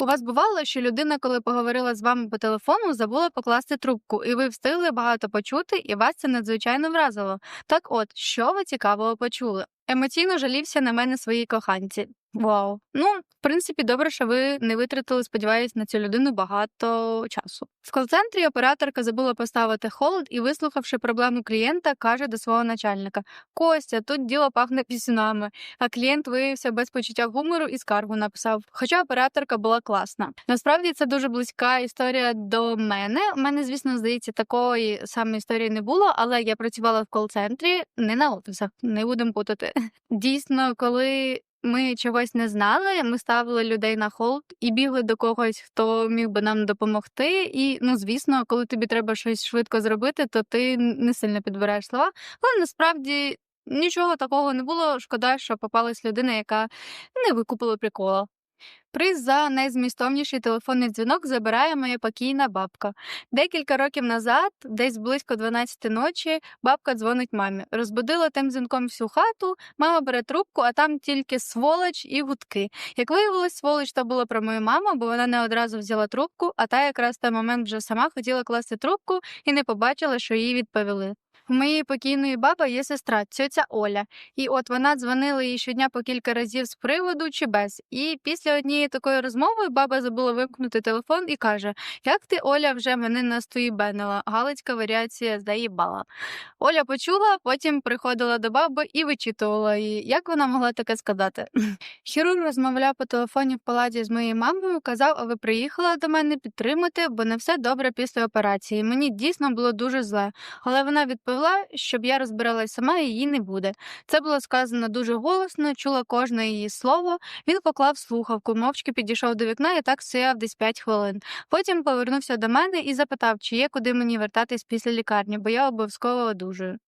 У вас бувало, що людина, коли поговорила з вами по телефону, забула покласти трубку, і ви встигли багато почути, і вас це надзвичайно вразило. Так от, що ви цікавого почули? Емоційно жалівся на мене своїй коханці. Вау. Ну, в принципі, добре, що ви не витратили, сподіваюсь, на цю людину багато часу. В кол-центрі операторка забула поставити холод і, вислухавши проблему клієнта, каже до свого начальника: Костя, тут діло пахне пісюнами. А клієнт виявився без почуття гумору і скаргу написав. Хоча операторка була класна. Насправді це дуже близька історія до мене. У мене, звісно, здається, такої саме історії не було, але я працювала в кол-центрі не на офісах, не будемо путати. Дійсно, коли. Ми чогось не знали, ми ставили людей на холд і бігли до когось, хто міг би нам допомогти. І ну, звісно, коли тобі треба щось швидко зробити, то ти не сильно підбираєш слова. Але насправді нічого такого не було. Шкода, що попалась людина, яка не викупила прикола. Приз за найзмістовніший телефонний дзвінок забирає моя покійна бабка. Декілька років назад, десь близько 12 ночі, бабка дзвонить мамі. Розбудила тим дзвінком всю хату, мама бере трубку, а там тільки сволоч і гудки. Як виявилось, сволоч то була про мою маму, бо вона не одразу взяла трубку, а та якраз в той момент вже сама хотіла класти трубку і не побачила, що їй відповіли. У моєї покійної баби є сестра, цьоця Оля, і от вона дзвонила їй щодня по кілька разів з приводу чи без. І після однієї такої розмови баба забула вимкнути телефон і каже: Як ти, Оля, вже мене настоїбенила? Галицька варіація заїбала. Оля почула, потім приходила до баби і вичитувала її, як вона могла таке сказати. Хірург розмовляв по телефоні в палаті з моєю мамою, казав, а ви приїхала до мене підтримати, бо не все добре після операції. Мені дійсно було дуже зле, але вона відповіла, щоб я розбиралась сама, і її не буде. Це було сказано дуже голосно, чула кожне її слово. Він поклав слухавку, мовчки підійшов до вікна і так стояв десь 5 хвилин. Потім повернувся до мене і запитав, чи є куди мені вертатись після лікарні, бо я обов'язково одужую.